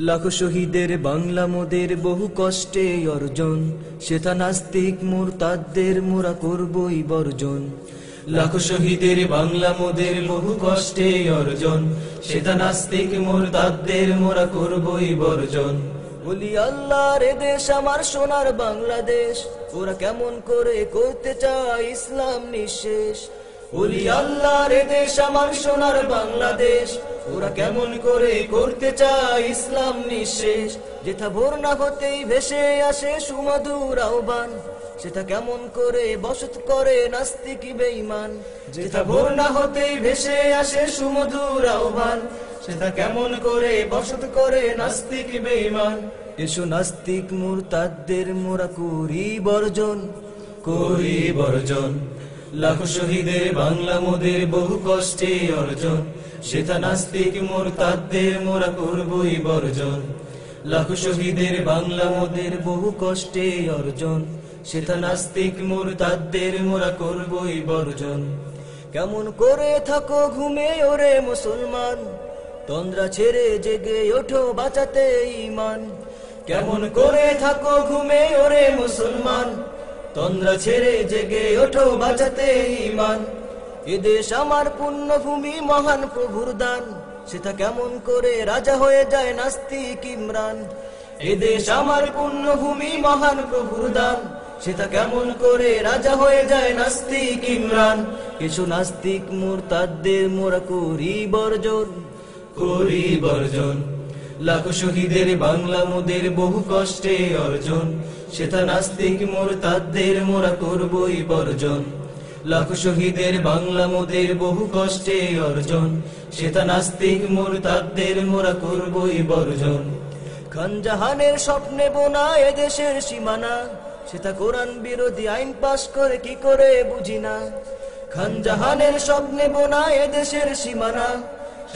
লাখ শহীদের বাংলা মোদের বহু কষ্টে অর্জন। সেথা নাস্তিক মোরতাদের মোরা করবই বর্জন। লাখ শহীদের বাংলা মোদের বহু কষ্টে অর্জন। সেটা নাস্তিক মোরতাদের মোরা করবই বর্জন। বলি, আল্লাহ রে দেশ, আমার সোনার বাংলাদেশ। ওরা কেমন করে করতে চায় ইসলাম নিঃশেষ। বলি আল্লাহ রে সোনার বাংলাদেশ। ওরা কেমন করে করতে চায় ইসলাম নিঃশেষ। হতেই আসে সুমধুর আহ্বান। সেটা কেমন করে বসত করে নাস্তিক বেঈমান। যেথা ভোর না হতেই ভেসে আসে সুমধুর আহ্বান। সেটা কেমন করে বসত করে নাস্তিক বেঈমান। এসো নাস্তিক মুরতাদদের মোরা করি বর্জন করি বর্জন। লাখ শহীদের বাংলা মোদের বহু কষ্টে অর্জন। সেটা নাস্তিক মুরতাদদের মোরা করবই বর্জন। লাখ শহীদের বাংলা মোদের বহু কষ্টে অর্জন। সেটা নাস্তিক মুরতাদদের মোরা করবই বর্জন। কেমন করে থাকো ঘুমে ওরে মুসলমান? তন্দ্রা ছেড়ে জেগে ওঠো বাঁচাতে ইমান। কেমন করে থাকো ঘুমে ওরে মুসলমান? তন্দ্রা ছেড়ে জেগে ওঠো বাঁচাতে ইমান এদেশ আমার পুণ্যভূমি, মহান প্রভুর দান। সেটা কেমন করে রাজা হয়ে যায় নাস্তিক ইমরান। এদেশ আমার পুণ্যভূমি, মহান প্রভুর দান। সেটা কেমন করে রাজা হয়ে যায় নাস্তিক ইমরান। কিছু নাস্তিক মুরতাদদের মোরা করি বর্জন। করি বর্জন। লাখ শহীদের বাংলা মোদের বহু কষ্টে অর্জন। সেটা নাস্তিক মুরতাদদের মোরা করবই বর্জন। লাখ শহীদের বাংলা মোদের বহু কষ্টে অর্জন। সেটা নাস্তিক মুরতাদদের মোরা করবই বর্জন। খানজাহানের স্বপ্নে বোনা এদেশের সীমানা। সেটা কোরআন বিরোধী আইন পাশ করে কি করে বুঝি না খানজাহানের স্বপ্নে বোনা এদেশের সীমানা।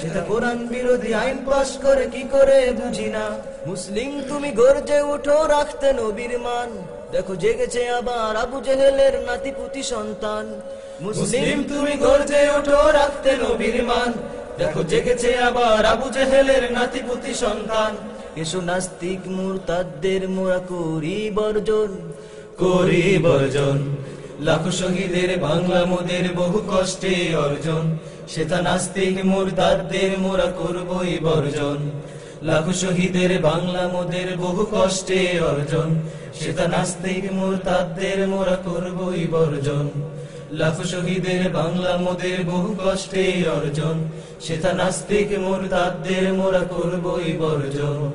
সেটা কোরআন বিরোধী আইন পাশ করে, কি করে বুঝি না? মুসলিম তুমি গর্জে উঠো, রাখতে নবীর মান। দেখো, জেগেছে আবার আবু জেহেলের নাতিপুতি সন্তান। মুসলিম তুমি গর্জে উঠো, রাখতে নবীর মান। দেখো, জেগেছে আবার আবু জেহেলের নাতিপুতি সন্তান। এসো নাস্তিক মুরতাদদের মোরা করি বর্জন। করি বর্জন। লাখ শহীদের বাংলা মোদের বহু কষ্টে অর্জন। সেটা নাস্তিক মুরতাদদের মোরা করবই বর্জন। লাখো শহীদের বাংলা মোদের বহু কষ্টে অর্জন। সেটা নাস্তিক মুরতাদদের মোরা করবই বর্জন। লাখো শহীদের বাংলা মোদের বহু কষ্টে অর্জন। সেটা নাস্তিক মুরতাদদের মোরা করবই বর্জন।